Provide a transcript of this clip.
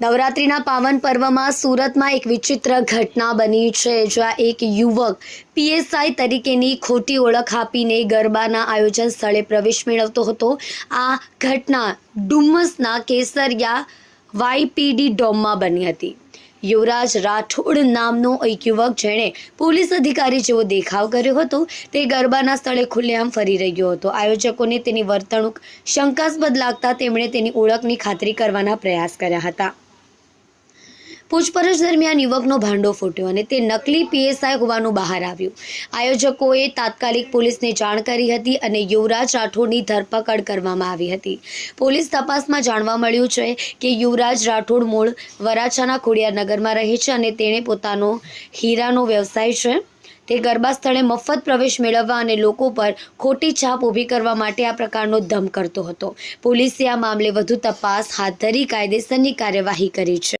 નવરાત્રિના પાવન પર્વમાં સુરતમાં એક વિચિત્ર ઘટના બની છે, જ્યાં એક યુવક પીએસઆઈ તરીકેની ખોટી ઓળખ આપીને ગરબાના આયોજન સ્થળે પ્રવેશ મેળવતો હતો. આ ઘટના ડુમ્મસના કેસરિયા વાયપીડી ડોમમાં બની હતી. યુવરાજ રાઠોડ નામનો એક યુવક જેણે પોલીસ અધિકારી જેવો દેખાવ કર્યો હતો. તે ગરબાના સ્થળે ખુલ્લેઆમ ફરી રહ્યો હતો. આયોજકોને તેની વર્તણૂક શંકાસ્પદ લાગતા તેમણે તેની ઓળખની ખાતરી કરવાના પ્રયાસ કર્યા હતા. પૂછપરછ દરમિયાન યુવકનો ભાંડો ફૂટ્યો અને તે નકલી પીએસઆઈ હોવાનું બહાર આવ્યું. આયોજકોએ તાત્કાલિક પોલીસને જાણ કરી હતી અને યુવરાજ રાઠોડની ધરપકડ કરવામાં આવી હતી. પોલીસ તપાસમાં જાણવા મળ્યું છે કે યુવરાજ રાઠોડ મૂળ વરાછાના ખોડિયારનગરમાં રહે છે અને તેણે પોતાનો હીરાનો વ્યવસાય છે. તે ગરબા સ્થળે મફત પ્રવેશ મેળવવા અને લોકો પર ખોટી છાપ ઊભી કરવા માટે આ પ્રકારનો ધમ કરતો હતો. પોલીસે આ મામલે વધુ તપાસ, હાથ ધરી કાયદેસરની કાર્યવાહી કરી છે.